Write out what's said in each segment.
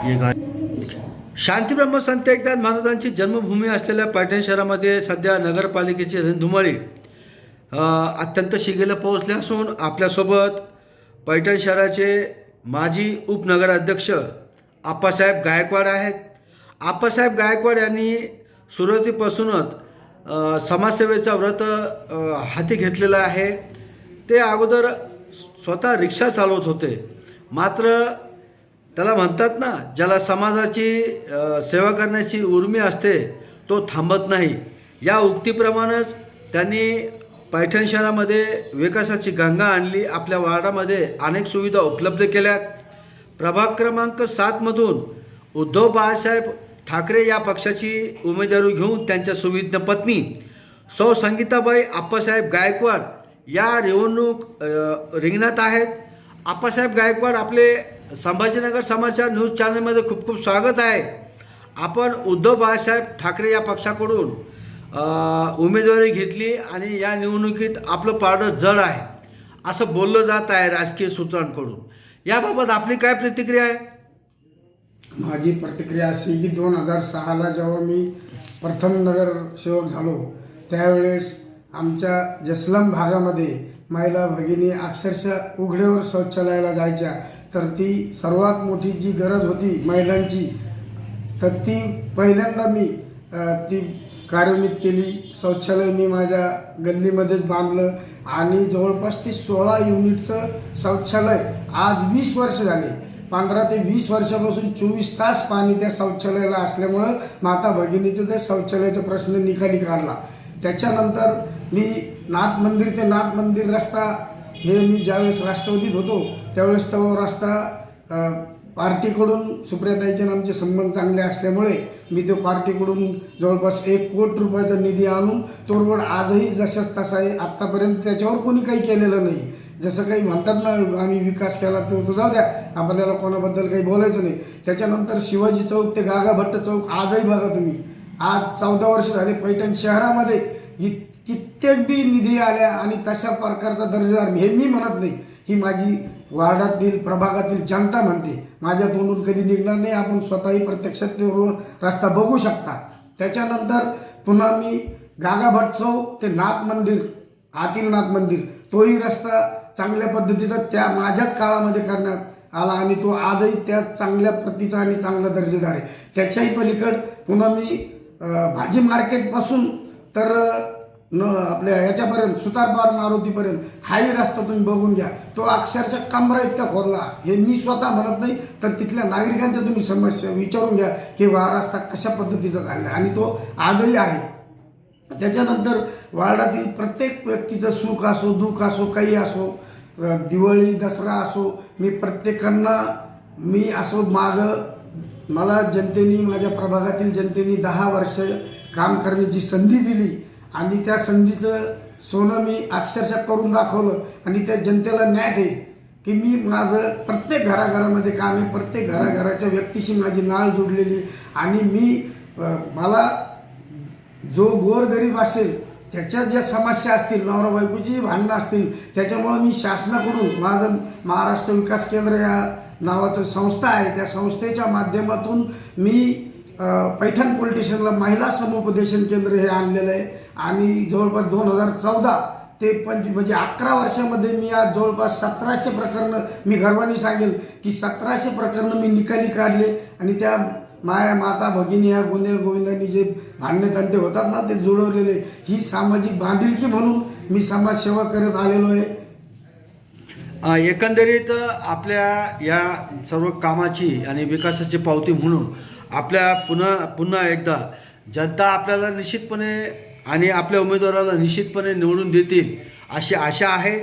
शांती गा शांतीब्रह्म संत एकनाथ महाराजांची जन्मभूमी असलेल्या पैठण शहरामध्ये सध्या नगरपालिकेची रणधुमाळी अत्यंत शिगेला पोहोचले असून आपल्यासोबत पैठण शहराचे माजी उपनगराध्यक्ष आप्पासाहेब गायकवाड आहेत. आप्पासाहेब गायकवाड यांनी सुरुवातीपासूनच समाजसेवेचा व्रत हाती घेतलेला आहे. ते अगोदर स्वतः रिक्षा चालवत होते. मात्र त्याला म्हणतात ना ज्याला समाजाची सेवा करण्याची उर्मी असते तो थांबत नाही. या उक्तीप्रमाणेच त्यांनी पैठण शहरामध्ये विकासाची गंगा आणली. आपल्या वार्डामध्ये अनेक सुविधा उपलब्ध केल्यात. प्रभाग क्रमांक सातमधून उद्धव बाळासाहेब ठाकरे या पक्षाची उमेदवारी घेऊन त्यांच्या सुविज्ञ पत्नी सौ संगीताबाई आप्पासाहेब गायकवाड या निवडणूक रिंगणात आहेत. आप्पासाहेब गायकवाड आपले संभाजीनगर समाचार न्यूज चॅनलमध्ये खूप खूप स्वागत आहे. आपण उद्धव बाळासाहेब ठाकरे या पक्षाकडून उमेदवारी घेतली आणि या निवडणुकीत आपलं पारडं जड आहे असं बोललं जात आहे राजकीय सूत्रांकडून. याबाबत आपली काय प्रतिक्रिया आहे? माझी प्रतिक्रिया अशी की दोन हजार सहाला जेव्हा मी प्रथम नगरसेवक झालो त्यावेळेस आमच्या जसलम भागामध्ये महिला भगिनी अक्षरशः उघड्यावर शौचालयाला जायच्या. तर ती सर्वात मोठी जी गरज होती महिलांची तर ती पहिल्यांदा मी ती कार्यान्वित केली. शौचालय मी माझ्या गल्लीमध्येच बांधलं आणि जवळपास ते सोळा युनिटचं शौचालय आज वीस वर्ष झाले. पंधरा ते वीस वर्षापासून चोवीस तास पाणी त्या शौचालयाला असल्यामुळं माता भगिनीचं त्या शौचालयाचा प्रश्न निकाली काढला. त्याच्यानंतर मी नाथ मंदिर ते नाथ मंदिर रस्ता हे मी ज्यावेळेस राष्ट्रवादीत होतो त्यावेळेस तो रस्ता पार्टीकडून सुप्रियाताईचे आमचे संबंध चांगले असल्यामुळे मी तो पार्टीकडून जवळपास एक कोटी रुपयाचा निधी आणून तो रोड आजही जशाच तसा आहे आत्तापर्यंत त्याच्यावर कोणी काही केलेलं नाही. जसं काही म्हणतात ना आम्ही विकास केला तो तो जाऊ द्या आपल्याला कोणाबद्दल काही बोलायचं नाही. त्याच्यानंतर शिवाजी चौक ते गागाभट्ट चौक आजही बघा तुम्ही. आज चौदा वर्ष झाले पैठण शहरामध्ये इत कित्येक बी निधी आल्या आणि तशा प्रकारचा दर्जेदार हे मी म्हणत नाही. ही माझी वार्डातील प्रभागातील जनता म्हणते. माझ्या तोंडून कधी निघणार नाही. आपण स्वतःही प्रत्यक्षात ते रस्ता बघू शकता. त्याच्यानंतर पुन्हा मी गागा भट चौक ते नाथ मंदिर आदिलनाथ मंदिर तोही रस्ता चांगल्या पद्धतीचा त्या माझ्याच काळामध्ये करण्यात आला आणि तो आजही त्या चांगल्या प्रतीचा आणि चांगला दर्जेदार आहे. त्याच्याही पलीकड पुन्हा मी भाजी मार्केटपासून तर न आपल्या याच्यापर्यंत सुतारपार मारुतीपर्यंत हाही रस्ता तुम्ही बघून घ्या. तो अक्षरशः कमरा इतका खोदला. हे मी स्वतः म्हणत नाही तर तिथल्या नागरिकांच्या तुम्ही समस्या विचारून घ्या की हा रस्ता कशा पद्धतीचा काढला आणि तो आजही आहे. त्याच्यानंतर वार्डातील प्रत्येक व्यक्तीचं सुख असो दुःख असो काही असो दिवाळी दसरा असो मी प्रत्येकांना मी असो माग मला जनतेने माझ्या प्रभागातील जनतेने दहा वर्ष काम करण्याची संधी दिली. आणि त्या संधीचं सोनं मी अक्षरशः करून दाखवलं. आणि त्या जनतेला न्याय दे की मी माझं प्रत्येक घराघरामध्ये काम आहे प्रत्येक घराघराच्या व्यक्तीशी माझी नाळ जोडलेली आणि मी मला जो गोरगरीब असेल त्याच्या ज्या समस्या असतील नवरा बायकोची भांडणं असतील त्याच्यामुळं मी शासनाकडून माझं महाराष्ट्र विकास केंद्र या नावाचं संस्था आहे त्या संस्थेच्या माध्यमातून मी पैठण पोलिटिशनला स्टेशनला महिला समुपदेशन केंद्र हे आणलेलं आहे. आणि जवळपास दोन हजार चौदा ते पंच म्हणजे अकरा वर्षामध्ये मी आज जवळपास सतराशे प्रकरणं मी गर्वाने सांगेल की सतराशे प्रकरणं मी निकाली काढले आणि त्या माया माता भगिनी या गुन्हे गोविंदांनी जे भांडणे तंटे होतात ना ते जुळवलेले ही सामाजिक बांधिलकी म्हणून मी समाजसेवा करत आलेलो आहे. एकंदरीत आपल्या या सर्व कामाची आणि विकासाची पावती म्हणून आपल्या पुन्हा पुन्हा एकदा जनता आपल्याला निश्चितपणे आणि आपल्या उमेदवाराला निश्चितपणे निवडून देतील अशी आशा आहे.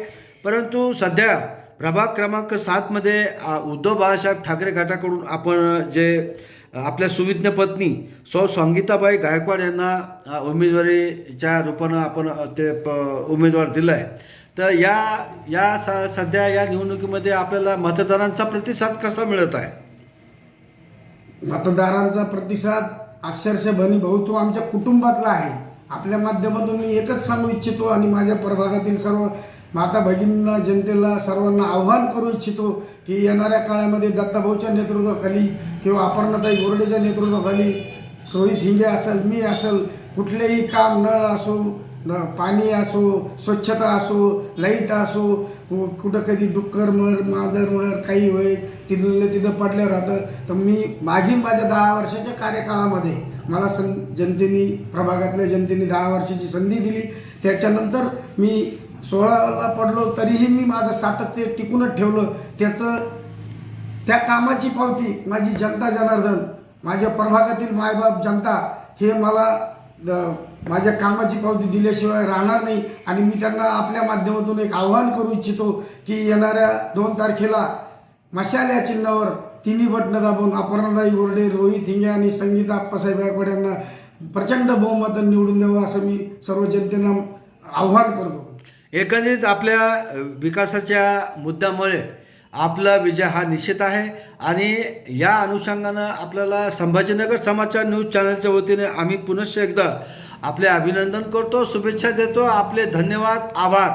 परंतु सध्या प्रभाग क्रमांक सातमध्ये उद्धव बाळासाहेब ठाकरे गटाकडून आपण जे आपल्या सुविज्ञ पत्नी सौ संगीताबाई गायकवाड यांना उमेदवारीच्या रूपानं आपण ते प उमेदवार दिला आहे तर या या स सध्या या निवडणुकीमध्ये आपल्याला मतदारांचा प्रतिसाद कसा मिळत आहे? मतदारांचा प्रतिसाद अक्षरशः भनी भाऊ तो आमच्या कुटुंबातला आहे. आपल्या माध्यमातून मी एकच सांगू इच्छितो आणि माझ्या प्रभागातील सर्व माता भगिनींना जनतेला सर्वांना आव्हान करू इच्छितो की येणाऱ्या काळामध्ये दत्ताभाऊच्या नेतृत्वाखाली किंवा अपर्णाताई गोरडेच्या नेतृत्वाखाली रोहित हिंगे असेल मी असेल कुठलेही काम नळ असो न पाणी असो स्वच्छता असो लाइट असो कु- कुठं कधी डुक्कर मर मांजर मर काही होईल तिथलं तिथं पडलं राहतं तर मी मागील माझ्या दहा वर्षाच्या कार्यकाळामध्ये मला सं जनतेने प्रभागातल्या जनतेने दहा वर्षाची संधी दिली. त्याच्यानंतर मी सोळाला पडलो तरीही मी माझं सातत्य टिकूनच ठेवलं. त्याचं त्या कामाची पावती माझी जनता जनार्दन माझ्या प्रभागातील मायबाप जनता हे मला द- माझ्या कामाची पावती दिल्याशिवाय राहणार नाही. आणि मी त्यांना आपल्या माध्यमातून एक आव्हान करू इच्छितो की येणाऱ्या दोन तारखेला मशाल या चिन्हावर तिन्ही बटणं दाबून अपर्णादाई गोरडे रोहित हिंगे आणि संगीता आप्पासाहेब गायकवाड यांना प्रचंड बहुमत निवडून द्यावं असं मी सर्व जनतेला आव्हान करतो. एकंदरीत आपल्या विकासाच्या मुद्द्यामुळे आपला विजय हा निश्चित आहे आणि या अनुषंगानं आपल्याला संभाजीनगर समाचार न्यूज चॅनलच्या वतीने आम्ही पुनश्च एकदा आपले अभिनंदन करतो शुभेच्छा देतो आपले धन्यवाद आभार.